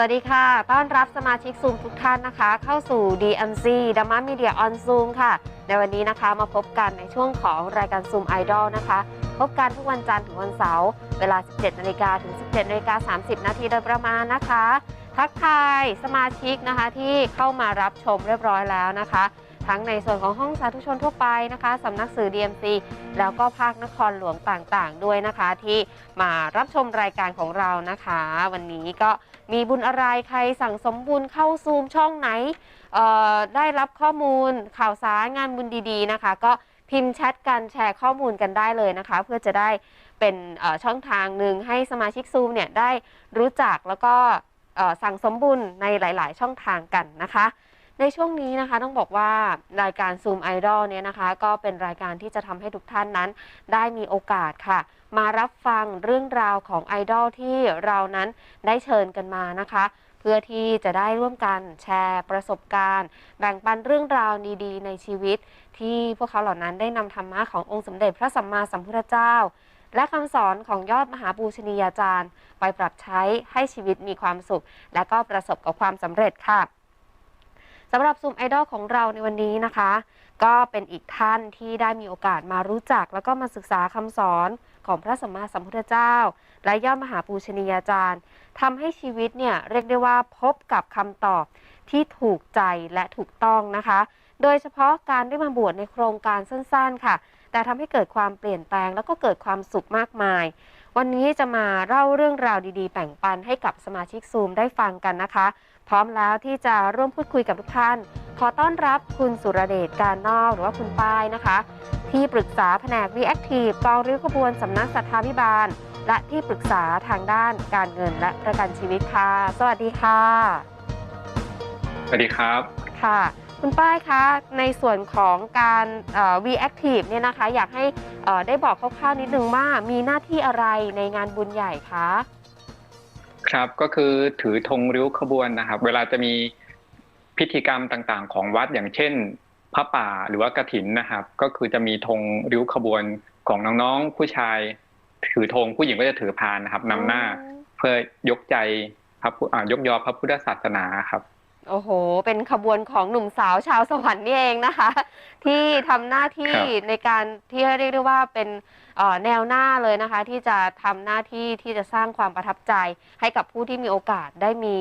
วัสดีค่ะ ต้อนรับสมาชิกซูมทุกท่านนะคะ เข้าสู่ DMC d a m a Media on Zoom ค่ะ ในวันนี้นะคะมาพบกันในช่วงของรายการ Zoom Idol นะคะ พบกันทุกวันจันทร์ถึงวันเสาร์ เวลา 17นาฬิกาถึง 17นาฬิกา30 นาทีโดยประมาณนะคะ ทักทายสมาชิกนะคะที่เข้ามารับชมเรียบร้อยแล้วนะคะ ทั้งในส่วนของห้องสาธุชนทั่วไปนะคะสำนักสื่อ DMC แล้วก็ภาคนครหลวงต่างๆ ด้วยนะคะ ที่มารับชมรายการของเรานะคะ วันนี้ก็ มีบุญอะไรใครสั่งสมบุญเข้าซูมช่องไหน ได้รับข้อมูลข่าวสารงานบุญดีๆนะคะ ก็พิมพ์แชทกันแชร์ข้อมูลกันได้เลยนะคะ เพื่อจะได้เป็นช่องทางหนึ่งให้สมาชิกซูมเนี่ยได้รู้จักแล้วก็สั่งสมบุญในหลาย ๆ ช่องทางกันนะคะ ในช่วงนี้นะคะต้องบอกว่ารายการ Zoom Idol เนี่ยนะคะ ก็เป็นรายการที่จะทำให้ทุกท่านนั้น ได้มีโอกาสค่ะ มารับฟังเรื่องราวของไอดอลที่เรานั้นได้เชิญกันมานะคะ เพื่อที่จะได้ร่วมกันแชร์ประสบการณ์ แบ่งปันเรื่องราวดีๆ ในชีวิต ที่พวกเขาเหล่านั้นได้นำธรรมะขององค์สมเด็จพระสัมมาสัมพุทธเจ้า และคำสอนของยอดมหาปูชนียาจารย์ ไปปรับใช้ให้ชีวิตมีความสุข และก็ประสบกับความสำเร็จค่ะ สำหรับซูมไอดอลของเราในวันนี้นะคะ ก็เป็นอีกท่านที่ได้มีโอกาสมารู้จัก แล้วก็มาศึกษาคำสอนของพระสัมมาสัมพุทธเจ้า และย่อมหาปูชนียาจารย์ทำให้ชีวิตเนี่ยเรียกได้ว่าพบกับคำตอบที่ถูกใจและถูกต้องนะคะ โดยเฉพาะการได้มาบวชในโครงการสั้นๆค่ะ แต่ทำให้เกิดความเปลี่ยนแปลง แล้วก็เกิดความสุขมากมาย วันนี้จะมาเล่าเรื่องราวดีๆ แบ่งปันให้กับสมาชิกซูมได้ฟังกันนะคะ พร้อมแล้วที่จะร่วมพูดคุยกับทุกท่าน ขอต้อนรับคุณสุรเดชการนอกหรือว่าคุณป้ายนะคะ ที่ปรึกษาแผนก Reactive กองริ้วขบวนสำนักสัทธาพิบาล และที่ปรึกษาทางด้านการเงินและประกันชีวิตค่ะ สวัสดีค่ะ สวัสดีครับค่ะ คุณป้ายคะในส่วนของการเอ่อ Reactive เนี่ยนะคะ อยากให้เอ่อได้บอกคร่าวๆนิดนึงว่ามีหน้าที่อะไรในงานบุญใหญ่คะ ครับก็คือถือธงริ้วขบวนนะครับ เวลาจะมีพิธีกรรมต่างๆ ของวัดอย่างเช่นพระป่าหรือว่ากฐินนะครับ ก็คือจะมีธงริ้วขบวนของน้องๆผู้ชาย ถือธงผู้หญิงก็จะถือพานนะครับนำหน้าเพื่อยกใจพระพุอ่ายกยอพระพุทธศาสนาครับโอ้โห เป็นขบวนของหนุ่มสาวชาวสวรรค์นี่เองนะคะ ที่ทำหน้าที่ครับในการที่เรียกได้ว่าเป็นเอ่อ แนวหน้าเลยนะคะ ที่จะทำหน้าที่ที่จะสร้างความประทับใจ ให้กับผู้ที่มีโอกาสได้มี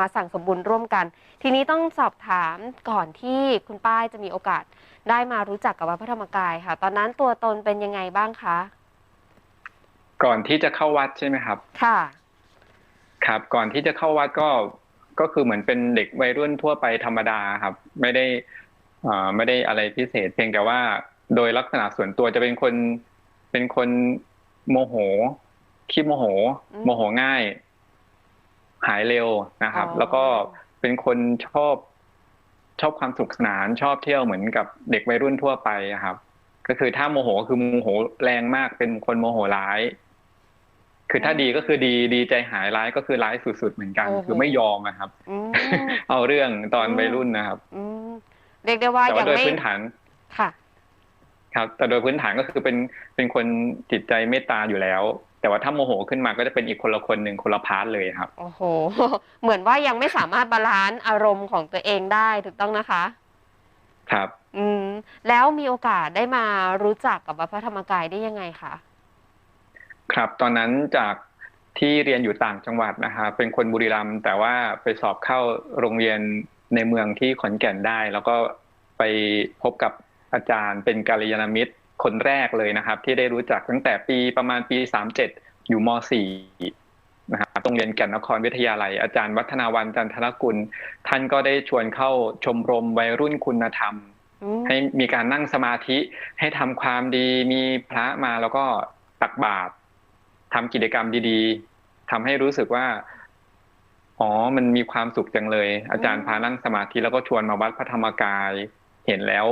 มาสั่งสมบุญร่วมกัน ทีนี้ต้องสอบถามก่อนที่คุณป้ายจะมีโอกาสได้มารู้จักกับวัดพระธรรมกายค่ะ ตอนนั้นตัวตนเป็นยังไงบ้างคะก่อนที่จะเข้าวัดใช่ไหมครับ ค่ะ ครับก่อนที่จะเข้าวัดก็ก็คือเหมือนเป็นเด็กวัยรุ่นทั่วไปธรรมดาครับ ไม่ได้เอ่อไม่ได้อะไรพิเศษ เพียงแต่ว่าโดยลักษณะส่วนตัวจะเป็นคน เป็นคนโมโหขี้โมโหอืมโมโหง่าย หายเร็วนะครับอ๋อแล้วก็เป็นคนชอบชอบความสนุขสนานชอบเที่ยวเหมือนกับเด็กวัยรุ่นทั่วไปอะครับ ก็คือถ้าโมโหก็คือโมโหแรงมากเป็นคนโมโหร้าย คือถ้าดีก็คือดีดีใจหายร้ายก็คือร้ายสุดๆเหมือนกันโอ้โหคือไม่ยอมอะครับอืมเอาเรื่องตอนอืมวัยรุ่นนะครับอืมเรียกได้ว่าแต่ยัว่างโดยไม่พื้นฐานค่ะ ครับ แต่โดยพื้นฐานก็คือเป็นเป็นคนจิตใจเมตตาอยู่แล้ว แต่ว่าถ้าโมโหขึ้นมาก็จะเป็นอีกคนละคนหนึ่งคนละพาร์ทเลยครับ โอ้โห เหมือนว่ายังไม่สามารถบาลานซ์อารมณ์ของตัวเองได้ถูกต้องนะคะ ครับ อืม แล้วมีโอกาสได้มารู้จักกับวัดพระธรรมกายได้ยังไงคะ ครับ ตอนนั้นจากที่เรียนอยู่ต่างจังหวัดนะครับเป็นคนบุรีรัมย์แต่ว่าไปสอบเข้าโรงเรียนในเมืองที่ขอนแก่นได้ แล้วก็ไปพบกับ อาจารย์เป็นกาลยานมิตรคนแรกเลยนะครับ ที่ได้รู้จักตั้งแต่ปีประมาณปี 37 อยู่ม .4 นะครับโรงเรียนแก่นนครวิทยาลัย อาจารย์วัฒนาวันจันทรกุล ท่านก็ได้ชวนเข้าชมรมวัยรุ่นคุณธรรมอืมให้มีการนั่งสมาธิให้ทำความดีมีพระมาแล้วก็ตักบาตรทำกิจกรรมดีๆทำให้รู้สึกว่าอ๋อ มันมีความสุขจังเลย อาจารย์พานั่งสมาธิแล้วก็ชวนมาวัดพระธรรมกาย เห็นแล้ว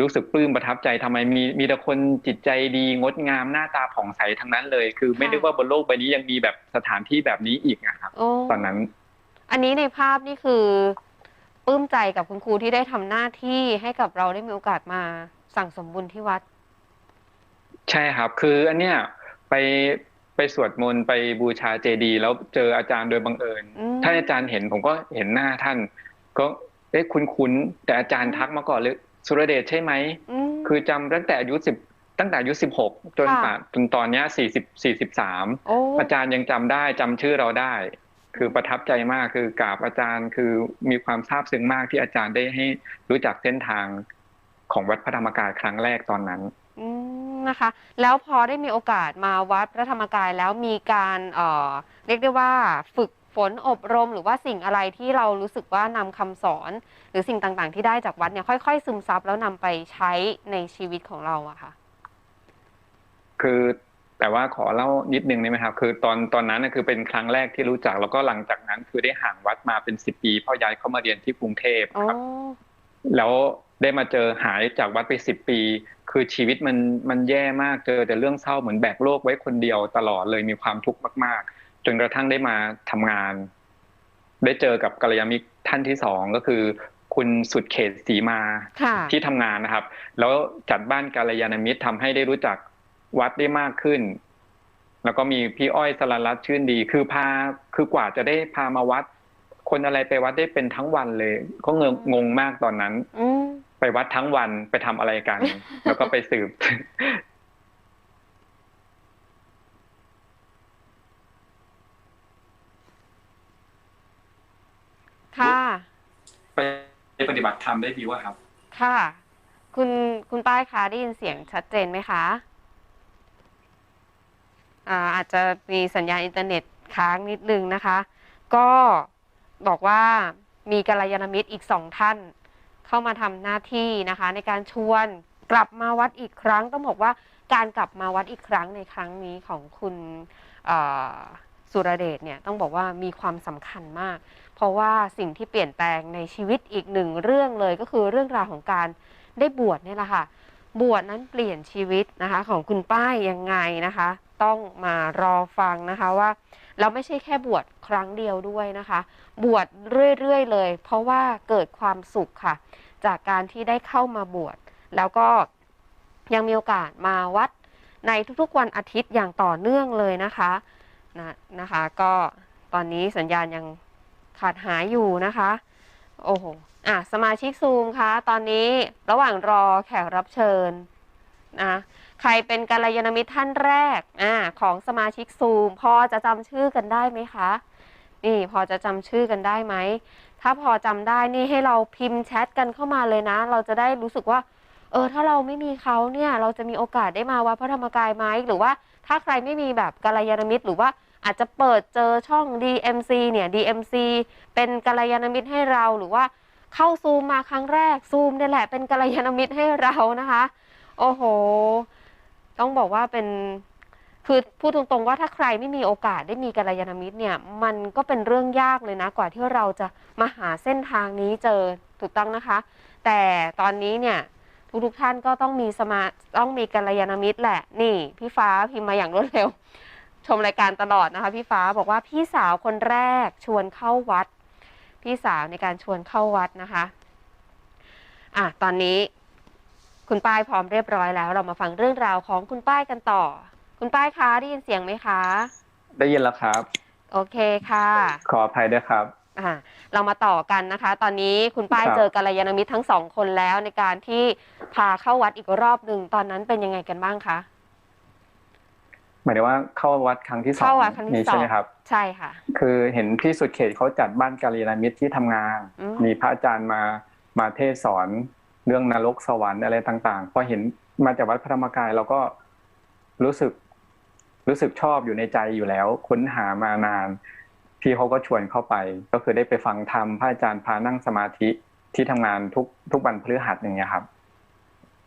รู้สึกปลื้มประทับใจทำไมมีมีแต่คนจิตใจดีงดงามหน้าตาผ่องใสทั้งนั้นเลย คือไม่นึกว่าบนโลกใบนี้ยังมีแบบสถานที่แบบนี้อีกนะครับโอ้ตอนนั้น อันนี้ในภาพนี่คือปลื้มใจกับคุณครูที่ได้ทำหน้าที่ให้กับเราได้มีโอกาสมาสั่งสมบุญที่วัด ใช่ครับ คืออันเนี้ยไปไปสวดมนต์ไปบูชาเจดีย์แล้วเจออาจารย์โดยบังเอิญอืมท่านอาจารย์เห็นผมก็เห็นหน้าท่าน ก็เอ๊ะคุ้นๆแต่อาจารย์ทักมาก่อนเลย สุรเดชใช่ไหมมคือจำตั้งแต่อายุสิบตั้งแต่อายุสิบหกจนค่ะป่านจนตอนเนี้ยสี่สิบสี่สิบสามโอ้อาจารย์ยังจำได้จำชื่อเราได้ คือประทับใจมากคือกราบอาจารย์คือมีความซาบซึ้งมากที่อาจารย์ได้ให้รู้จักเส้นทางของวัดพระธรรมกายครั้งแรกตอนนั้นอืมนะคะ แล้วพอได้มีโอกาสมาวัดพระธรรมกายแล้วมีการเอ่อเรียกได้ว่าฝึก ฝนอบรม หรือว่าสิ่งอะไรที่เรารู้สึกว่านำคำสอน หรือสิ่งต่างๆ ที่ได้จากวัดเนี่ยค่อยๆ ซึมซับแล้วนำไปใช้ในชีวิตของเราอะค่ะ คือแต่ว่าขอเล่านิดนึงได้ไหมครับ คือตอนตอนนั้นน่ะคือเป็นครั้งแรกที่รู้จัก แล้วก็หลังจากนั้นคือได้ห่างวัดมาเป็นสิบปีเพราะย้ายเข้ามาเรียนที่กรุงเทพอ๋อครับแล้วได้มาเจอหายจากวัดไปสิบปี คือชีวิตมันมันแย่มากเจอแต่เรื่องเศร้าเหมือนแบกโลกไว้คนเดียวตลอดเลยมีความทุกข์มากๆ จนกระทั่งได้มาทำงาน ได้เจอกับกัลยาณมิตรท่านที่สองก็คือ คุณสุดเขตสีมาค่ะที่ทำงานนะครับ แล้วจัดบ้านกาลยาณมิตรทำให้ได้รู้จักวัดได้มากขึ้น แล้วก็มีพี่อ้อยสลันรัตน์ชื่นดี คือพาคือกว่าจะได้พามาวัด คนอะไรไปวัดได้เป็นทั้งวันเลยก็งงงงมากตอนนั้นอืมไปวัดทั้งวันไปทำอะไรกัน แล้วก็ไปสืบ ค่ะ ไปปฏิบัติธรรมได้ดีว่าครับ ค่ะ คุณคุณป้ายคะได้ยินเสียงชัดเจนไหมคะอ่าอาจจะมีสัญญาณอินเทอร์เน็ตค้างนิดนึงนะคะ ก็บอกว่ามีกัลยาณมิตรอีกสองท่าน เข้ามาทำหน้าที่นะคะ ในการชวนกลับมาวัดอีกครั้ง ต้องบอกว่าการกลับมาวัดอีกครั้งในครั้งนี้ของคุณเอ่อ สุรเดชเนี่ยต้องบอกว่ามีความสำคัญมาก เพราะว่าสิ่งที่เปลี่ยนแปลงในชีวิตอีกหนึ่งเรื่องเลยก็คือเรื่องราวของการได้บวชเนี่ยแหละค่ะ บวชนั้นเปลี่ยนชีวิตนะคะของคุณป้ายยังไงนะคะ ต้องมารอฟังนะคะว่าเราไม่ใช่แค่บวชครั้งเดียวด้วยนะคะ บวชเรื่อยๆเลย เพราะว่าเกิดความสุขค่ะ จากการที่ได้เข้ามาบวชแล้วก็ยังมีโอกาสมาวัดในทุกๆวันอาทิตย์อย่างต่อเนื่องเลยนะคะ นะนะคะ ก็ตอนนี้สัญญาณยังขาดหายอยู่นะคะ โอ้โหอะสมาชิกซูมคะตอนนี้ระหว่างรอแขกรับเชิญนะใครเป็นกัลยาณมิตรท่านแรกอ่าของสมาชิกซูม พอจะจำชื่อกันได้ไหมคะ นี่พอจะจำชื่อกันได้ไหม ถ้าพอจำได้นี่ให้เราพิมพ์แชทกันเข้ามาเลยนะ เราจะได้รู้สึกว่า เออ ถ้าเราไม่มีเขาเนี่ย เราจะมีโอกาสได้มาวัดพระธรรมกายไหมหรือว่าถ้าใครไม่มีแบบกัลยาณมิตรหรือว่า อาจจะเปิดเจอช่อง DMC เนี่ย DMC เป็นกัลยาณมิตรให้เราหรือว่าเข้าซูมมาครั้งแรกซูมนี่แหละเป็นกัลยาณมิตรให้เรานะคะ โอ้โห ต้องบอกว่าเป็นคือพูดตรงๆว่าถ้าใครไม่มีโอกาสได้มีกัลยาณมิตรเนี่ย มันก็เป็นเรื่องยากเลยนะ กว่าที่เราจะมาหาเส้นทางนี้เจอถูกต้องนะคะ แต่ตอนนี้เนี่ยทุกๆท่านก็ต้องมีสมาต้องมีกัลยาณมิตรแหละ นี่ พี่ฟ้าพิมพ์มาอย่างรวดเร็ว ชมรายการตลอดนะคะ พี่ฟ้าบอกว่าพี่สาวคนแรกชวนเข้าวัด พี่สาวในการชวนเข้าวัดนะคะอะตอนนี้คุณป้ายพร้อมเรียบร้อยแล้ว เรามาฟังเรื่องราวของคุณป้ายกันต่อ คุณป้ายคะได้ยินเสียงไหมคะ ได้ยินแล้วครับ โอเคค่ะ ขออภัยด้วยครับอ่าเรามาต่อกันนะคะ ตอนนี้คุณป้ายครับเจอกัลยาณมิตรทั้งสองคนแล้วในการที่พาเข้าวัดอีกรอบหนึ่งตอนนั้นเป็นยังไงกันบ้างคะ หมายถึงว่าเข้าวัดครั้งที่สองเข้าวัดครั้งที่นี่สองใช่ไหมครับ ใช่ค่ะ คือเห็นพี่สุดเขตเขาจัดบ้านกาลยาณมิตรที่ทำงานอืมมีพระอาจารย์มามาเทศสอนเรื่องนรกสวรรค์อะไรต่างๆพอเห็นมาจากวัดพระธรรมกายเราก็รู้สึกรู้สึกชอบอยู่ในใจอยู่แล้ว ค้นหามานาน พี่เขาก็ชวนเข้าไป ก็คือได้ไปฟังธรรมพระอาจารย์พานั่งสมาธิที่ทำงานทุกทุกวันพฤหัสอย่างเงี้ยครับ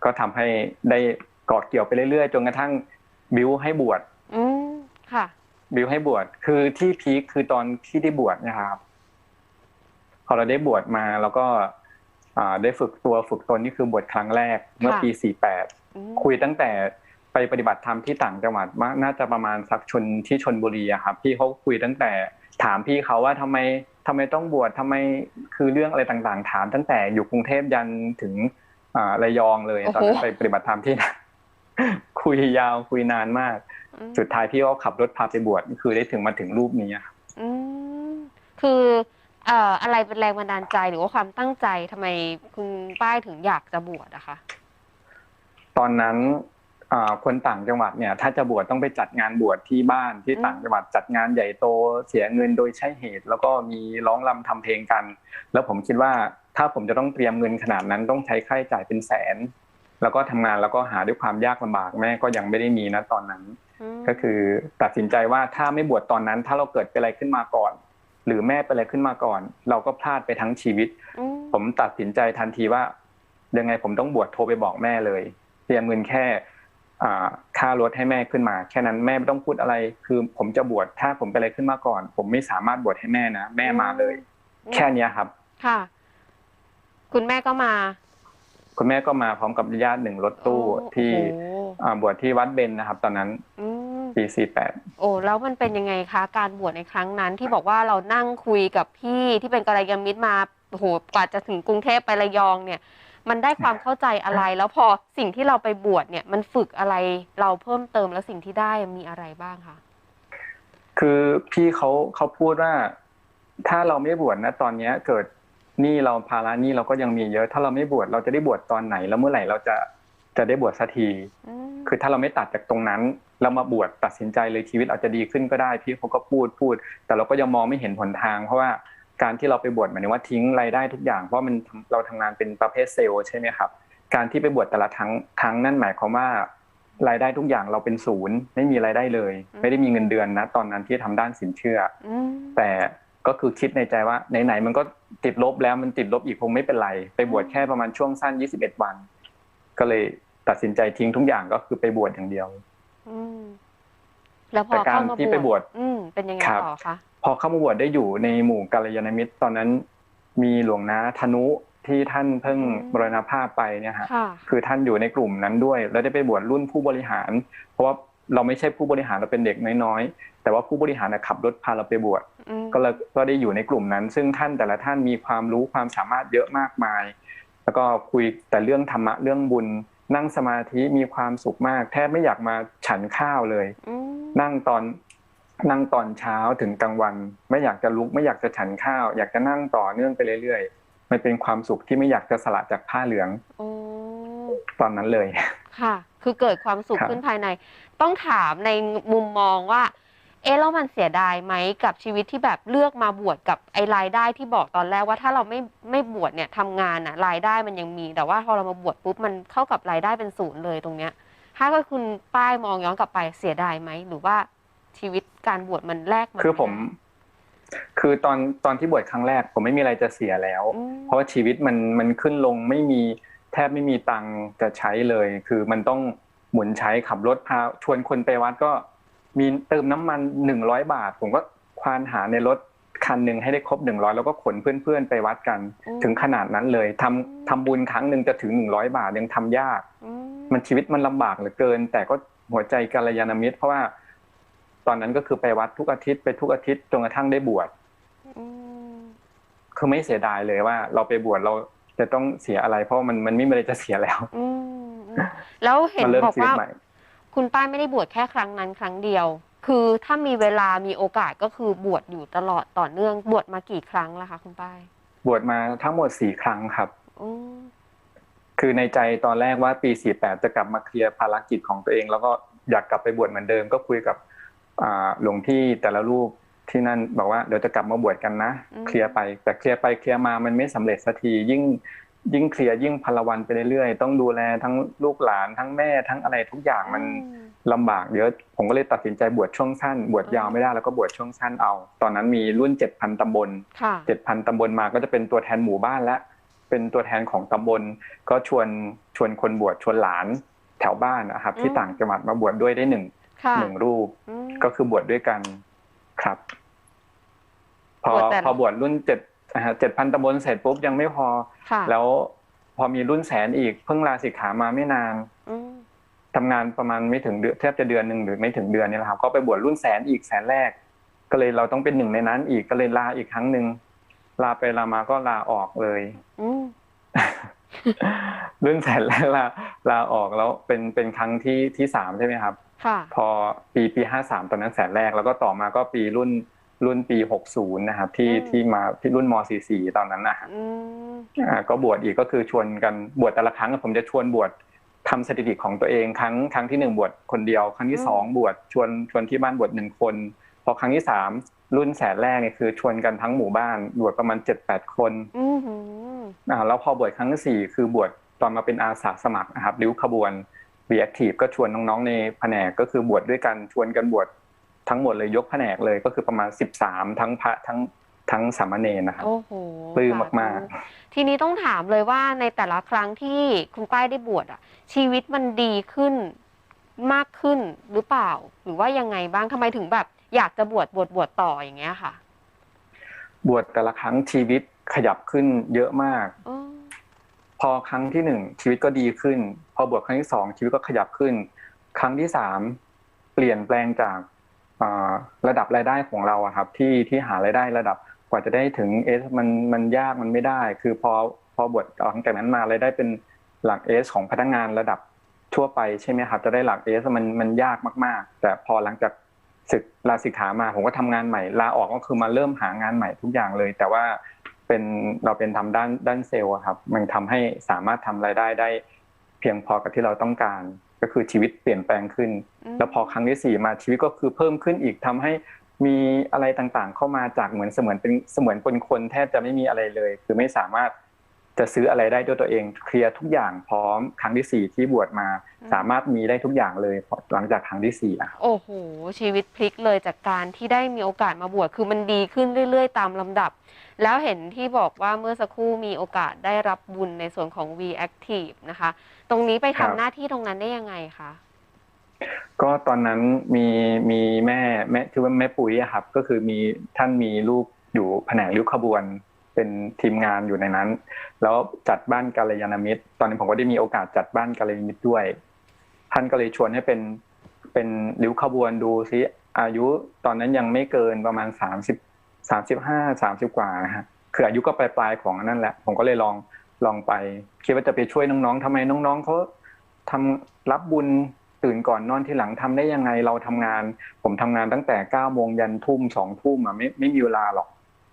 ก็ทำให้ได้เกาะเกี่ยวไปเรื่อยๆจนกระทั่ง บิวให้บวชอืมค่ะ บิวให้บวชคือที่พีคคือตอนที่ได้บวชเนะครับพอเราได้บวชมาแล้วก็ อ่า ได้ฝึกตัวฝึกตนนี่คือบวชครั้งแรก เมื่อปี48อืมคุยตั้งแต่ไปปฏิบัติธรรมที่ต่างจังหวัดมาน่าจะประมาณสักชนที่ชนบุรีอะครับพี่เขาคุยตั้งแต่ถามพี่เขาว่าทำไมทำไมต้องบวชทำไมคือเรื่องอะไรต่างๆ ถามตั้งแต่อยู่กรุงเทพยันถึงอ่าระยองเลยตอนนั้นไปปฏิบัติธรรมที่นั่น คุยยาวคุยนานมากอืมสุดท้ายพี่ก็ขับรถพาไปบวชคือได้ถึงมาถึงรูปนี้อะครับอืมคือเอ่ออะไรเป็นแรงบันดาลใจหรือว่าความตั้งใจทำไมคุณป้ายถึงอยากจะบวชอะคะ ตอนนั้นอ่าคนต่างจังหวัดเนี่ย ถ้าจะบวชต้องไปจัดงานบวชที่บ้านที่ต่างจังหวัดจัดงานใหญ่โตเสียเงินโดยใช่เหตุ แล้วก็มีร้องรำทำเพลงกัน แล้วผมคิดว่าถ้าผมจะต้องเตรียมเงินขนาดนั้นต้องใช้ค่าใช้จ่ายเป็นแสน แล้วก็ทำงานแล้วก็หาด้วยความยากลำบากแม่ก็ยังไม่ได้มีนะตอนนั้นมก็คือตัดสินใจว่าถ้าไม่บวชตอนนั้น ถ้าเราเกิดเป็นอะไรขึ้นมาก่อน หรือแม่เป็นอะไรขึ้นมาก่อน เราก็พลาดไปทั้งชีวิตมผมตัดสินใจทันทีว่ายังไงผมต้องบวชโทรไปบอกแม่เลยเตรียมเงินแค่อ่าค่ารถให้แม่ขึ้นมา แค่นั้นแม่ไม่ต้องพูดอะไร คือผมจะบวชถ้าผมเป็นอะไรขึ้นมาก่อน ผมไม่สามารถบวชให้แม่นะแม่มาเลย แค่เนี้ยครับ ค่ะ คุณแม่ก็มา คุณแม่ก็มาพร้อมกับญาติหนึ่งรถตู้โอ้ที่โอ้โหอ่าบวชที่วัดเบญนะครับ ตอนนั้นอืมปีสี่แปดโอ้แล้วมันเป็นยังไงคะ การบวชในครั้งนั้นที่บอกว่าเรานั่งคุยกับพี่ที่เป็นกัลยาณมิตรมาโอ้โหกว่าจะถึงกรุงเทพไประยองเนี่ย มันได้ความเข้าใจอะไร แล้วพอสิ่งที่เราไปบวชเนี่ย มันฝึกอะไรเราเพิ่มเติมแล้วสิ่งที่ได้มีอะไรบ้างคะคือพี่เขาเขาพูดว่า ถ้าเราไม่บวชนะ ตอนเนี้ยเกิดห นี้เราภาระหนี้เราก็ยังมีเยอะ ถ้าเราไม่บวชเราจะได้บวชตอนไหน แล้วเมื่อไหร่เราจะจะได้บวชสักทีอืมคือถ้าเราไม่ตัดจากตรงนั้น เรามาบวชตัดสินใจเลยชีวิตอาจจะดีขึ้นก็ได้พี่เขาก็พูดพูด แต่เราก็ยังมองไม่เห็นหนทาง เพราะว่าการที่เราไปบวชหมายถึงว่าทิ้งรายได้ทุกอย่างเพราะมันเราทำงานเป็นประเภทเซลล์ใช่ไหมครับ การที่ไปบวชแต่ละครั้งครั้งนั่นหมายความว่ารายได้ทุกอย่างเราเป็นศูนย์ไม่มีรายได้เลย ไม่ได้มีเงินเดือนนะ ตอนนั้นที่ทำด้านสินเชื่ออืมแต่ ก็คือคิดในใจว่าไหนๆมันก็ติดลบแล้วมันติดลบอีกคงไม่เป็นไร ไปบวชแค่ประมาณช่วงสั้น21วัน ก็เลยตัดสินใจทิ้งทุกอย่างก็คือไปบวชอย่างเดียวอืมแล้วพอแต่การเข้ามาที่ไปบวชอืมเป็นยังไงครับต่อคะพอเข้ามาบวชได้อยู่ในหมู่กัลยาณมิตร ตอนนั้นมีหลวงนาธนุที่ท่านเพิ่งมรณภาพไปเนี่ยฮะค่ะคือท่านอยู่ในกลุ่มนั้นด้วย แล้วได้ไปบวชรุ่นผู้บริหาร เพราะว่า เราไม่ใช่ผู้บริหารเราเป็นเด็กน้อยๆ แต่ว่าผู้บริหารน่ะขับรถพาเราไปบวชอืมก็เลยก็ได้อยู่ในกลุ่มนั้น ซึ่งท่านแต่ละท่านมีความรู้ความสามารถเยอะมากมาย แล้วก็คุยแต่เรื่องธรรมะเรื่องบุญ นั่งสมาธิมีความสุขมาก แทบไม่อยากมาฉันข้าวเลยอืมนั่งตอนนั่งตอนเช้าถึงกลางวัน ไม่อยากจะลุกไม่อยากจะฉันข้าว อยากจะนั่งต่อเนื่องไปเรื่อยๆมันเป็นความสุขที่ไม่อยากจะสละจากผ้าเหลืองโอ้ตอนนั้นเลยค่ะ คือเกิดความสุขครับขึ้นภายใน ต้องถามในมุมมองว่า เอ๊ะแล้วมันเสียดายไหมกับชีวิตที่แบบเลือกมาบวชกับไอ้รายได้ที่บอกตอนแรกว่าถ้าเราไม่ไม่บวชเนี่ยทำงานอะรายได้มันยังมี แต่ว่าพอเรามาบวชปุ๊บมันเข้ากับรายได้เป็นศูนย์เลยตรงเนี้ย ถ้าก็คุณป้ายมองย้อนกลับไปเสียดายไหมหรือว่าชีวิตการบวชมันแลกนคือผมไได้คือตอนตอนที่บวชครั้งแรก ผมไม่มีอะไรจะเสียแล้วอืมเพราะว่าชีวิตมันมันขึ้นลงไม่มีแทบไม่มีตังค์จะใช้เลย คือมันต้อง หมุนใช้ขับรถพาชวนคนไปวัดก็มีเติมน้ำมันหนึ่งร้อยบาท ผมก็ควานหาในรถคันหนึ่งให้ได้ครบหนึ่งร้อยแล้วก็ขนเพื่อนๆไปวัดกันอืมถึงขนาดนั้นเลยทำทำบุญครั้งหนึ่งจะถึงหนึ่งร้อยบาทยังทำยากอืมมันชีวิตมันลำบากเหลือเกิน แต่ก็หัวใจกัลยาณมิตร เพราะว่า ตอนนั้นก็คือไปวัดทุกอาทิตย์ไปทุกอาทิตย์จนกระทั่งได้บวชอืมคือไม่เสียดายเลยว่า เราไปบวชเราจะต้องเสียอะไร เพราะมันมันไม่มีอะไรจะเสียแล้วอืมอืม แล้วเห็นมาเริ่มบอกชีวิตว่าใหม่คุณป้าไม่ได้บวชแค่ครั้งนั้นครั้งเดียว คือถ้ามีเวลามีโอกาสก็คือบวชอยู่ตลอดต่อเนื่อง บวชมากี่ครั้งแล้วคะคุณป้ายบวชมาทั้งหมดสี่ครั้งครับอืมคือในใจตอนแรกว่าปีสี่แปดจะกลับมาเคลียร์ภารกิจของตัวเอง แล้วก็อยากกลับไปบวชเหมือนเดิม ก็คุยกับอ่าหลวงพี่แต่ละรูปที่นั่นบอกว่าเดี๋ยวจะกลับมาบวชกันนะ เคลียร์ไปแต่เคลียร์ไปเคลียร์มามันไม่สำเร็จสักทียิ่ง ยิ่งเคลียร์ยิ่งพลวันไปเรื่อยๆต้องดูแลทั้งลูกหลานทั้งแม่ทั้งอะไรทุกอย่างมันอืมลำบากเยอะผมก็เลยตัดสินใจบวชช่วงสั้น บวชยาวไม่ได้แล้วก็บวชช่วงสั้นเอา ตอนนั้นมีรุ่นเจ็ดพันตำบลค่ะเจ็ดพันตำบลมาก็จะเป็นตัวแทนหมู่บ้านและ เป็นตัวแทนของตำบล ก็ชวนชวนคนบวชชวนหลานแถวบ้านนะครับ ที่อืมต่างจังหวัดมาบวชด้วยได้หนึ่งค่ะหนึ่งรูปอืมก็คือบวชด้วยกันครับ พอบวชแต่ละพอบวชรุ่นเจ็ด เจ็ดพันตำบลเสร็จปุ๊บยังไม่พอค่ะแล้วพอมีรุ่นแสนอีกเพิ่งลาสิกขามาไม่นานอืมทำงานประมาณไม่ถึงเดือนแทบจะเดือนหนึ่งหรือไม่ถึงเดือนนี่แหละครับ ก็ไปบวชรุ่นแสนอีกแสนแรก ก็เลยเราต้องเป็นหนึ่งในนั้นอีกก็เลยลาอีกครั้งหนึ่งลาไปลามาก็ลาออกเลยอืมรุ่นแสนแรกลาลาออกแล้วเป็นเป็นครั้งที่ที่สามใช่ไหมครับค่ะพอปีปีห้าสามตอนนั้นแสนแรกแล้วก็ต่อมาก็ปีรุ่น รุ่นปีหกศูนย์นะครับ ที่อืมที่มาที่รุ่นมสี่สี่ตอนนั้นนะฮะอืมอ่าก็บวชอีกก็คือชวนกันบวชแต่ละครั้งผมจะชวนบวชทำสถิติของตัวเองครั้งครั้งที่หนึ่งบวชคนเดียว ครั้งที่สองบวชชวนชวนที่บ้านบวชหนึ่งคน พอครั้งที่สามรุ่นแสนแรกเนี่ยคือชวนกันทั้งหมู่บ้านบวชประมาณเจ็ดแปดคนอืมหืออ่าแล้วพอบวชครั้งที่สี่คือบวชตอนมาเป็นอาสาสมัครนะครับริ้วขบวน Reactive ก็ชวนน้องๆในแผนกก็คือบวชด้วยกันชวนกันบวช ทั้งหมดเลยยกแผนกเลยก็คือประมาณสิบสามทั้งพระทั้งทั้งสามเณรนะครับโอ้โหปลื้มสธุมากทีนี้ต้องถามเลยว่าในแต่ละครั้งที่คุณป้ายได้บวชอะ ชีวิตมันดีขึ้นมากขึ้นหรือเปล่า หรือว่ายังไงบ้างทำไมถึงแบบ อยากจะบวชบวชบวชต่ออย่างเงี้ยค่ะ บวชแต่ละครั้งชีวิตขยับขึ้นเยอะมากอ๋อพอครั้งที่หนึ่งชีวิตก็ดีขึ้น พอบวชครั้งที่สองชีวิตก็ขยับขึ้น ครั้งที่สามเปลี่ยนแปลงจากอ่า ระดับรายได้ของเราครับที่ที่หารายได้ระดับกว่าจะได้ถึงเอสมันมันยากมันไม่ได้ คือพอพอบวชหลังจากนั้นมารายได้เป็นหลักเอสของพนักงานระดับทั่วไปใช่ไหมครับ จะได้หลักเอสมันมันยากมากๆ แต่พอหลังจากศึกลาสิกขามาผมก็ทำงานใหม่ลาออกก็คือมาเริ่มหางานใหม่ทุกอย่างเลย แต่ว่าเป็นเราเป็นทำด้านด้านเซลล์ครับ มันทำให้สามารถทำรายได้ได้ เพียงพอกับที่เราต้องการ ก็คือชีวิตเปลี่ยนแปลงขึ้นมแล้วพอครั้งที่สี่มาชีวิตก็คือเพิ่มขึ้นอีกทำให้มีอะไรต่างๆ เข้ามาจากเหมือนเสมือนเป็นเสมือนคนคนแทบจะไม่มีอะไรเลย คือไม่สามารถ จะซื้ออะไรได้ด้วยตัวเองเคลียร์ทุกอย่างพร้อมครั้งที่สี่ที่บวชมา สามารถมีได้ทุกอย่างเลยหลังจากครั้งที่สี่อะครับโอ้โหชีวิตพลิกเลยจากการที่ได้มีโอกาสมาบวชคือมันดีขึ้นเรื่อย ๆ ตามลำดับ แล้วเห็นที่บอกว่าเมื่อสักครู่มีโอกาสได้รับบุญในส่วนของ V Active นะคะ ตรงนี้ไปครัทำบหน้าที่ตรงนั้นได้ยังไงคะก็ตอนนั้นมีมีแม่แม่ชื่อว่าแม่ปุ๋ยอะครับ ก็คือมีท่านมีลูกอยู่แผนกริ้วขบวน เป็นทีมงานอยู่ในนั้น แล้วจัดบ้านกัลยาณมิตร ตอนนี้ผมก็ได้มีโอกาสจัดบ้านกัลยาณมิตรด้วย ท่านก็เลยชวนให้เป็นเป็นริ้วขบวนดูซิอายุตอนนั้นยังไม่เกินประมาณสามสิบสามสิบห้าสามสิบกว่านะฮะคืออายุก็ปลายปลายๆของนั่นแหละ ผมก็เลยลองลองไป คิดว่าจะไปช่วยน้องๆทำไมน้องๆเขาทำรับบุญตื่นก่อนนอนที่หลังทำได้ยังไงเราทำงาน ผมทำงานตั้งแต่เก้าโมงยันทุ่มสองทุ่มอะไม่ไม่มีเวลาหรอก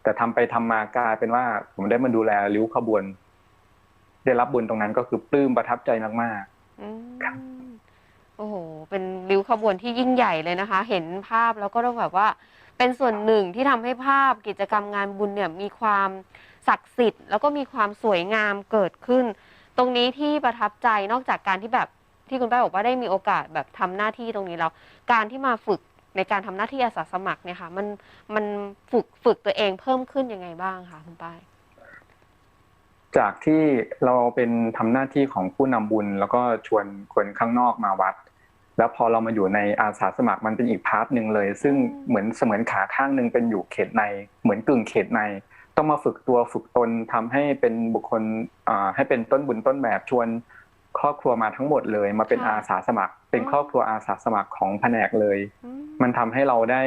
แต่ทำไปทำมากลายเป็นว่า ผมได้มาดูแลริ้วขบวน ได้รับบุญตรงนั้นก็คือปลื้มประทับใจมากอืมครับโอ้โห เป็นริ้วขบวนที่ยิ่งใหญ่เลยนะคะ เห็นภาพแล้วก็ต้องแบบว่า เป็นส่วนหนึ่งที่ทำให้ภาพกิจกรรมงานบุญเนี่ย มีความศักดิ์สิทธิ์ แล้วก็มีความสวยงามเกิดขึ้น ตรงนี้ที่ประทับใจนอกจากการที่แบบที่คุณป้าบอกว่าได้มีโอกาสแบบทำหน้าที่ตรงนี้แล้ว การที่มาฝึก ในการทำหน้าที่อาสาสมัครเนี่ยค่ะ มันมันฝึกฝึกตัวเองเพิ่มขึ้นยังไงบ้างคะคุณป้ายจากที่เราเป็นทำหน้าที่ของผู้นำบุญ แล้วก็ชวนคนข้างนอกมาวัด แล้วพอเรามาอยู่ในอาสาสมัครมันเป็นอีกพาร์ทหนึ่งเลย ซึ่งเหมือนเสมือนขาข้างหนึ่งเป็นอยู่เขตใน เหมือนกึ่งเขตใน ต้องมาฝึกตัวฝึกตนทำให้เป็นบุคคลให้เป็นต้นบุญต้นแบบชวน ครอบครัวมาทั้งหมดเลย มาเป็นค่ะอาสาสมัคร เป็นครอบครัวอาสาสมัครของแผนกเลยอืมมันทำให้เราได้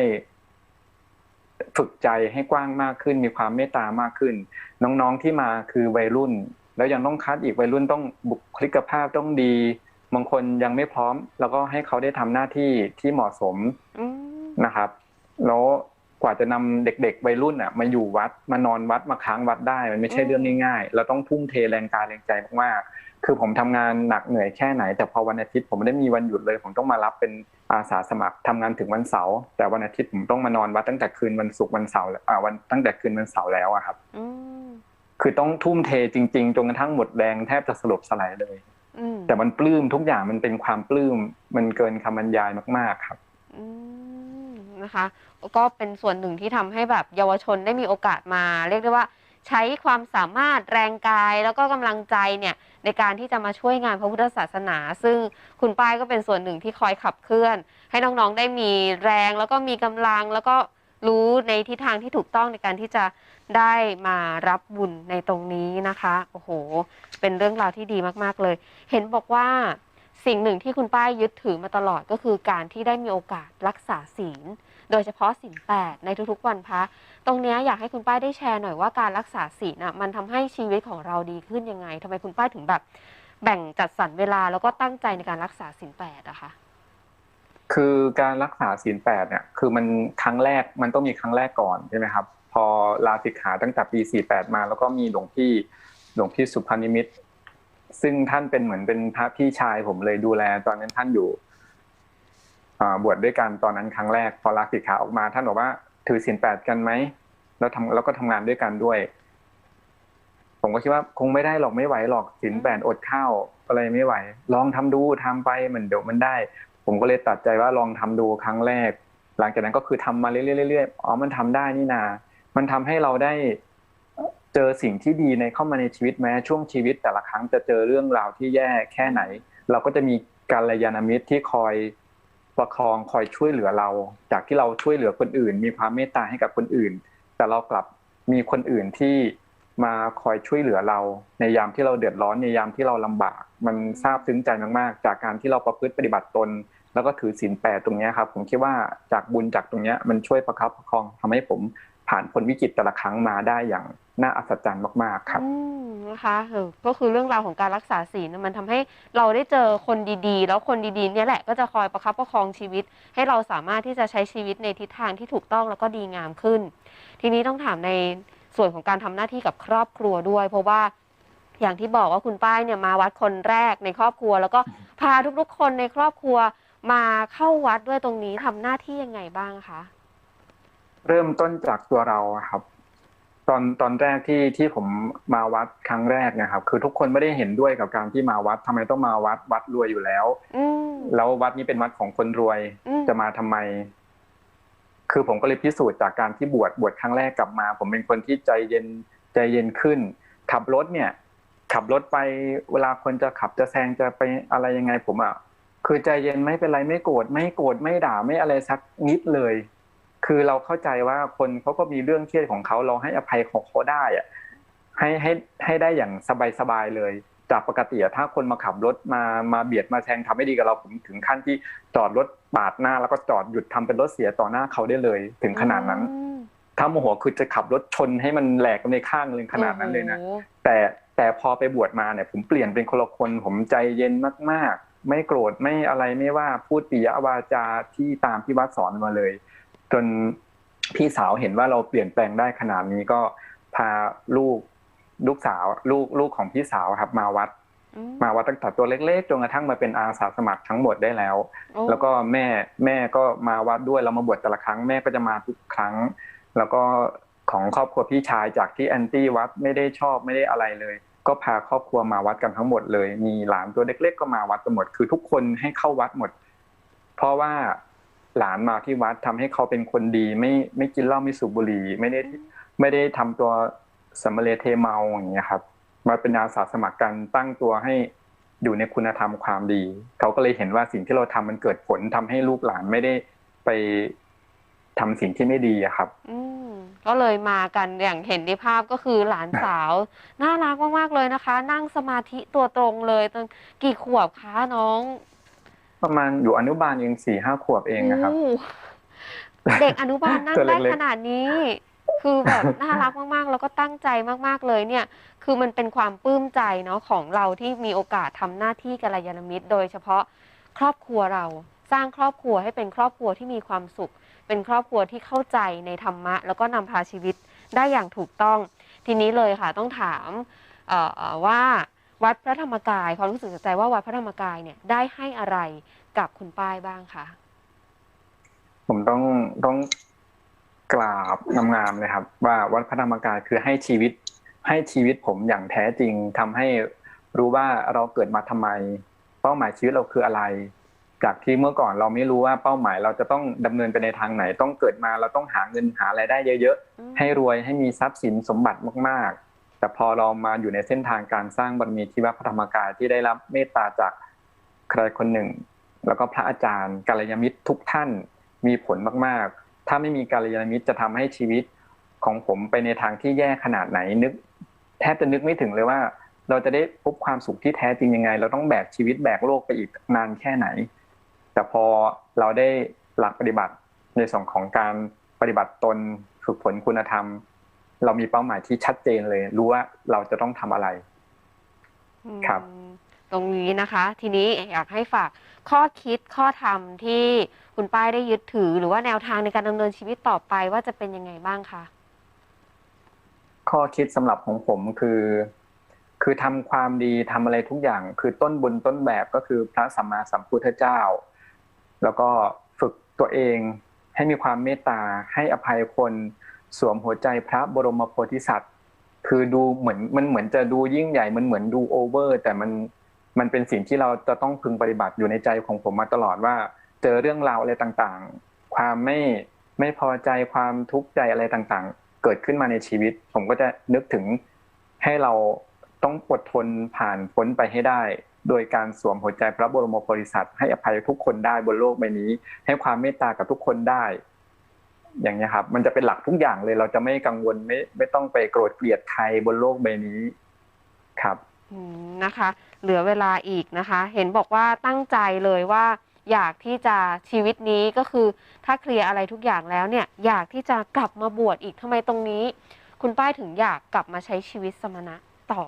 ฝึกใจให้กว้างมากขึ้น มีความเมตตามากขึ้น น้องๆที่มาคือวัยรุ่น แล้วยังต้องคัดอีกวัยรุ่นต้องบุคลิกภาพต้องดีบางคนยังไม่พร้อม แล้วก็ให้เขาได้ทำหน้าที่ที่เหมาะสมอืมนะครับ แล้วกว่าจะนำเด็กๆวัยรุ่นอะมาอยู่วัดมานอนวัดมาค้างวัดได้ มันไม่ใช่เรื่องง่ายๆ เราต้องทุ่มเทแรงกายแรงใจมากๆ คือผมทำงานหนักเหนื่อยแค่ไหน แต่พอวันอาทิตย์ผมไม่ได้มีวันหยุดเลย ผมต้องมารับเป็นอาสาสมัครทำงานถึงวันเสาร์แต่วันอาทิตย์ผมต้องมานอนวัดตั้งแต่คืนวันศุกร์วันเสาร์อ่าวันตั้งแต่คืนวันเสาร์แล้วอะครับอืมคือต้องทุ่มเทจริงๆจนกระทั่งหมดแรงแทบจะสลบสลายเลยอืมแต่มันปลื้มทุกอย่างมันเป็นความปลื้มมันเกินคำบรรยายมากๆครับอืมนะคะ ก็เป็นส่วนหนึ่งที่ทำให้แบบเยาวชนได้มีโอกาสมา เรียกได้ว่า ใช้ความสามารถแรงกายแล้วก็กำลังใจเนี่ยในการที่จะมาช่วยงานพระพุทธศาสนา ซึ่งคุณป้ายก็เป็นส่วนหนึ่งที่คอยขับเคลื่อน ให้น้องๆได้มีแรงแล้วก็มีกำลังแล้วก็รู้ในทิศทางที่ถูกต้องในการที่จะได้มารับบุญในตรงนี้นะคะโอ้โห เป็นเรื่องราวที่ดีมากๆเลย เห็นบอกว่าสิ่งหนึ่งที่คุณป้ายยึดถือมาตลอดก็คือการที่ได้มีโอกาสรักษาศีล โดยเฉพาะศีลแปดในทุกๆวันพระตรงนี้อยากให้คุณป้ายได้แชร์หน่อยว่าการรักษาศีลน่ะมันทำให้ชีวิตของเราดีขึ้นยังไงทำไมคุณป้ายถึงแบบ แบ่งจัดสรรเวลาแล้วก็ตั้งใจในการรักษาศีลแปดอะคะคือการรักษาศีลแปดเนี่ยคือมันครั้งแรกมันต้องมีครั้งแรกก่อนใช่ไหมครับ พอลาสิกขาตั้งแต่ปี48มา แล้วก็มีหลวงพี่หลวงพี่สุพรรณิมิตซึ่งท่านเป็นเหมือนเป็นพระพี่ชายผมเลยดูแล ตอนนั้นท่านอยู่ บวชด้วยกันตอนนั้นครั้งแรกพอลาสิกขาออกมา ท่านบอกว่าถือศีลแปดกันไหมแล้วทำแล้วก็ทำงานด้วยกันด้วย ผมก็คิดว่าคงไม่ได้หรอกไม่ไหวหรอกศีลแปดอดข้าวอะไรไม่ไหว ลองทำดูทำไปมันเดี๋ยวมันได้ ผมก็เลยตัดใจว่าลองทำดูครั้งแรก หลังจากนั้นก็คือทำมาเรื่อยๆๆอ๋อมันทำได้นี่นา มันทำให้เราได้เจอสิ่งที่ดีในเข้ามาในชีวิตแม้ช่วงชีวิต แต่ละครั้งจะเจอเรื่องราวที่แย่แค่ไหน เราก็จะมีกัลยาณมิตรที่คอย ประคองคอยช่วยเหลือเรา จากที่เราช่วยเหลือคนอื่น มีความเมตตาให้กับคนอื่น แต่เรากลับมีคนอื่นที่มาคอยช่วยเหลือเรา ในยามที่เราเดือดร้อนในยามที่เราลำบาก มันซาบซึ้งใจมากๆ จากการที่เราประพฤติปฏิบัติตน แล้วก็ถือศีลแปดตรงนี้ครับ ผมคิดว่าจากบุญจากตรงนี้มันช่วยประคับประคองทำให้ผมผ่านพ้นวิกฤตแต่ละครั้งมาได้อย่าง น่าอัศจรรย์มากๆครับอืมนะคะเออก็คือเรื่องราวของการรักษาศีลน่ะมันทำให้เราได้เจอคนดีๆ แล้วคนดีๆเนี่ยแหละก็จะคอยประคับประคองชีวิต ให้เราสามารถที่จะใช้ชีวิตในทิศทางที่ถูกต้องแล้วก็ดีงามขึ้น ทีนี้ต้องถามในส่วนของการทำหน้าที่กับครอบครัวด้วย เพราะว่าอย่างที่บอกว่าคุณป้ายเนี่ยมาวัดคนแรกในครอบครัว แล้วก็พาทุกๆ คนในครอบครัวมาเข้าวัดด้วยตรงนี้ทำหน้าที่ยังไงบ้างคะเริ่มต้นจากตัวเราอะครับ ตอนตอนแรกที่ที่ผมมาวัดครั้งแรกเนะครับ คือทุกคนไม่ได้เห็นด้วยกับการที่มาวัดทำไมต้องมาวัดวัดรวยอยู่แล้วอืมแล้ววัดนี้เป็นวัดของคนรวยอืมจะมาทำไม คือผมก็เลยพิสูจน์จากการที่บวชบวชครั้งแรกกลับมา ผมเป็นคนที่ใจเย็นใจเย็นขึ้น ขับรถเนี่ย ขับรถไปเวลาคนจะขับจะแซงจะไปอะไรยังไง ผมอะคือใจเย็นไม่เป็นไรไม่โกรธไม่โกรธไม่ด่าไม่อะไรสักนิดเลย คือเราเข้าใจว่าคนเขาก็มีเรื่องเครียดของเขาเราให้อภัยของเขาได้อะให้ให้ให้ได้อย่างสบายๆเลย จากปกติอะถ้าคนมาขับรถมามาเบียดมาแซงทำไม่ดีกับเราผมถึงขั้นที่จอดรถปาดหน้า แล้วก็จอดหยุดทำเป็นรถเสียต่อหน้าเขาได้เลย ถึงขนาดนั้นอืมถ้าโมโหคือจะขับรถชนให้มันแหลกไปในข้างเลยขนาดนั้นเลยนะโอ้โหแต่แต่พอไปบวชมาเนี่ย ผมเปลี่ยนเป็นคนละคนผมใจเย็นมากๆ ไม่โกรธไม่อะไรไม่ว่าพูดปิยวาจาที่ตามที่วัดสอนมาเลย จนพี่สาวเห็นว่าเราเปลี่ยนแปลงได้ขนาดนี้ก็พาลูกลูกสาวลูกลูกของพี่สาวครับมาวัดอืมมาวัดตั้งแต่ตัวเล็กๆจนกระทั่งมาเป็นอาสาสมัครทั้งหมดได้แล้วโอ้แล้วก็แม่แม่ก็มาวัดด้วยเรามาบวชแต่ละครั้งแม่ก็จะมาทุกครั้ง แล้วก็ของครอบครัวพี่ชายจากที่แอนตี้วัดไม่ได้ชอบไม่ได้อะไรเลย ก็พาครอบครัวมาวัดกันทั้งหมดเลย มีหลานตัวเล็ก ๆ ก็มาวัดกันหมดคือทุกคนให้เข้าวัดหมด เพราะว่า หลานมาที่วัดทำให้เขาเป็นคนดี ไม่ไม่กินเหล้าไม่สูบบุหรี่ ไม่ได้ไม่ได้ทำตัวสมมเลเทเมาอย่างเงี้ยครับ มาเป็นอาสาสมัครกันตั้งตัวให้อยู่ในคุณธรรมความดี เขาก็เลยเห็นว่าสิ่งที่เราทำมันเกิดผลทำให้ลูกหลานไม่ได้ไปทำสิ่งที่ไม่ดีอะครับ อืมก็เลยมากันอย่างเห็นในภาพก็คือหลานสาวน่ารักมากๆเลยนะคะ นั่งสมาธิตัวตรงเลยตอนกี่ขวบคะน้อง ประมาณอยู่อนุบาลเองสี่ห้าขวบเองนะครับโอ้เด็กอนุบาลนั่งตัวเล็ได้กๆขนาดนี้ คือแบบน่ารักมากๆ แล้วก็ตั้งใจมากๆเลยเนี่ย คือมันเป็นความปลื้มใจเนาะของเราที่มีโอกาสทำหน้าที่กัลยาณมิตร โดยเฉพาะครอบครัวเราสร้างครอบครัวให้เป็นครอบครัวที่มีความสุข เป็นครอบครัวที่เข้าใจในธรรมะ แล้วก็นำพาชีวิตได้อย่างถูกต้อง ทีนี้เลยค่ะต้องถามเอ่อเอ่อว่า วัดพระธรรมกายความรู้สึกจากใจว่าวัดพระธรรมกายเนี่ยได้ให้อะไรกับคุณป้ายบ้างคะผมต้องต้องกราบงามๆเลยครับ ว่าวัดพระธรรมกายคือให้ชีวิต ให้ชีวิตผมอย่างแท้จริงทำให้รู้ว่าเราเกิดมาทำไม เป้าหมายชีวิตเราคืออะไร จากที่เมื่อก่อนเราไม่รู้ว่าเป้าหมายเราจะต้องดำเนินไปในทางไหน ต้องเกิดมาเราต้องหาเงินหาไรายได้เยอะอืมๆให้รวยให้มีทรัพย์สินสมบัติมากๆ แต่พอเรามาอยู่ในเส้นทางการสร้างบารมีที่วัดพระธรรมกายที่ได้รับเมตตาจากใครคนหนึ่ง แล้วก็พระอาจารย์กัลยาณมิตรทุกท่านมีผลมากๆ ถ้าไม่มีกัลยาณมิตรจะทำให้ชีวิตของผมไปในทางที่แย่ขนาดไหนนึก แทบจะนึกไม่ถึงเลยว่า เราจะได้พบความสุขที่แท้จริงยังไง เราต้องแบกชีวิตแบกโลกไปอีกนานแค่ไหน แต่พอเราได้หลักปฏิบัติในส่วนของการปฏิบัติตนฝึกฝนคุณธรรม เรามีเป้าหมายที่ชัดเจนเลย รู้ว่าเราจะต้องทำอะไรอืมครับ ตรงนี้นะคะ ทีนี้อยากให้ฝากข้อคิดข้อธรรมที่คุณป้ายได้ยึดถือ หรือว่าแนวทางในการดำเนินชีวิตต่อไปว่าจะเป็นยังไงบ้างคะข้อคิดสำหรับของผมคือ คือทำความดีทำอะไรทุกอย่าง คือต้นบุญต้นแบบก็คือพระสัมมาสัมพุทธเจ้า แล้วก็ฝึกตัวเองให้มีความเมตตาให้อภัยคน สวมหัวใจพระบรมโพธิสัตว์ คือดูเหมือนมันเหมือนจะดูยิ่งใหญ่มันเหมือนดูโอเวอร์ แต่มันมันเป็นสิ่งที่เราจะต้องพึงปฏิบัติอยู่ในใจของผมมาตลอดว่า เจอเรื่องราวอะไรต่างๆ ความไม่ไม่พอใจความทุกข์ใจอะไรต่างๆ เกิดขึ้นมาในชีวิต ผมก็จะนึกถึงให้เราต้องอดทนผ่านพ้นไปให้ได้ โดยการสวมหัวใจพระบรมโพธิสัตว์ให้อภัยทุกคนได้บนโลกใบนี้ ให้ความเมตตากับทุกคนได้ อย่างนี้ยครับ มันจะเป็นหลักทุกอย่างเลย เราจะไม่กังวลไม่ไม่ต้องไปโกรธเกลียดใครบนโลกใบนี้ครับอืมนะคะ เหลือเวลาอีกนะคะ เห็นบอกว่าตั้งใจเลยว่า อยากที่จะชีวิตนี้ก็คือ ถ้าเคลียร์อะไรทุกอย่างแล้วเนี่ย อยากที่จะกลับมาบวชอีกทำไมตรงนี้ คุณป้ายถึงอยากกลับมาใช้ชีวิตสมณะต่อ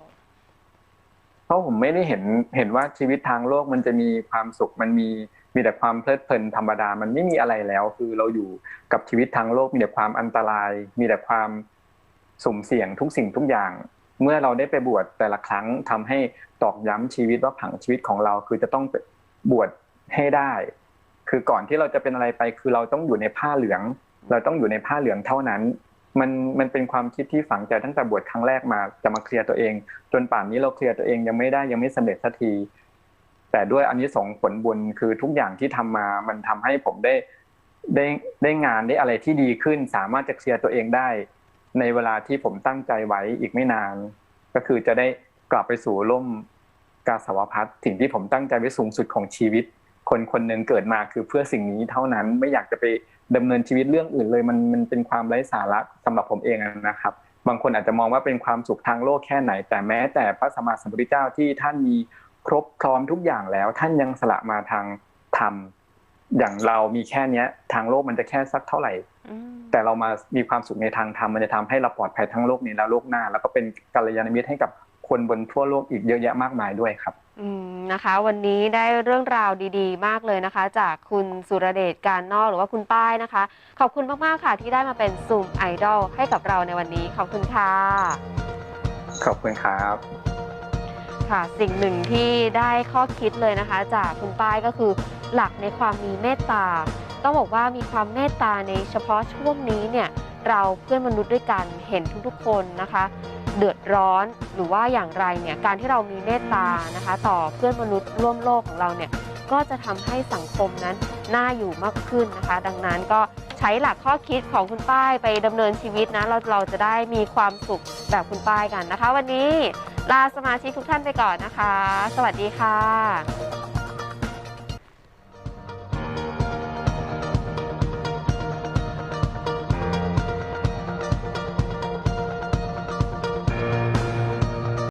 เพราะผมไม่ได้เห็นเห็นว่าชีวิตทางโลกมันจะมีความสุขมันมี มีแต่ความเพลิดเพลินธรรมดา มันไม่มีอะไรแล้ว คือเราอยู่กับชีวิตทางโลก มีแต่ความอันตราย มีแต่ความสุ่มเสี่ยงทุกสิ่งทุกอย่าง เมื่อเราได้ไปบวชแต่ละครั้งทำให้ตอกย้ำชีวิตว่าผังชีวิตของเรา คือจะต้องบวชให้ได้ คือก่อนที่เราจะเป็นอะไรไป คือเราต้องอยู่ในผ้าเหลือง เราต้องอยู่ในผ้าเหลืองเท่านั้นมันมันเป็นความคิดที่ฝังใจตั้งแต่บวชครั้งแรกมาจะมาเคลียร์ตัวเอง จนป่านนี้เราเคลียร์ตัวเองยังไม่ได้ยังไม่สำเร็จสักที แต่ด้วยอันนี้ส่งผลบุญคือทุกอย่างที่ทำมามันทำให้ผมได้ได้ได้งานได้อะไรที่ดีขึ้น สามารถจะเคลียร์ตัวเองได้ ในเวลาที่ผมตั้งใจไว้อีกไม่นาน ก็คือจะได้กลับไปสู่ร่มกาสาวพัฒน์สิ่งที่ผมตั้งใจไว้สูงสุดของชีวิต คนคนหนึ่งเกิดมาคือเพื่อสิ่งนี้เท่านั้นไม่อยากจะไปดำเนินชีวิตเรื่องอื่นเลย มันมันเป็นความไร้สาระสำหรับผมเองนะครับ บางคนอาจจะมองว่าเป็นความสุขทางโลกแค่ไหน แต่แม้แต่พระสัมมาสัมพุทธเจ้าที่ท่านมี ครบพร้อมทุกอย่างแล้ว ท่านยังสละมาทางธรรมอย่างเรามีแค่เนี้ย ทางโลกมันจะแค่สักเท่าไหร่อืมแต่เรามามีความสุขในทางธรรมมันจะทำให้เราปลอดภัยทั้งโลกนี้และโลกหน้า แล้วก็เป็นกัลยาณมิตรให้กับคนบนทั่วโลกอีกเยอะแยะมากมายด้วยครับอืมนะคะ วันนี้ได้เรื่องราวดี ๆ มากเลยนะคะ จากคุณสุรเดชการนอกหรือว่าคุณป้ายนะคะ ขอบคุณมากๆค่ะที่ได้มาเป็นซูมไอดอลให้กับเราในวันนี้ขอบคุณค่ะขอบคุณครับ ค่ะ สิ่งหนึ่งที่ได้ข้อคิดเลยนะคะ จากคุณป้ายก็คือหลักในความมีเมตตา ต้องบอกว่ามีความเมตตาในเฉพาะช่วงนี้เนี่ยเราเพื่อนมนุษย์ด้วยกันเห็นทุกๆ คนนะคะ เดือดร้อนหรือว่าอย่างไรเนี่ยการที่เรามีเมตตานะคะ ต่อเพื่อนมนุษย์ร่วมโลกของเราเนี่ย ก็จะทำให้สังคมนั้นน่าอยู่มากขึ้นนะคะ ดังนั้นก็ใช้หลักข้อคิดของคุณป้ายไปดำเนินชีวิตนะเราเราจะได้มีความสุขแบบคุณป้ายกันนะคะ วันนี้ลาสมาชิกทุกท่านไปก่อนนะคะ สวัสดีค่ะ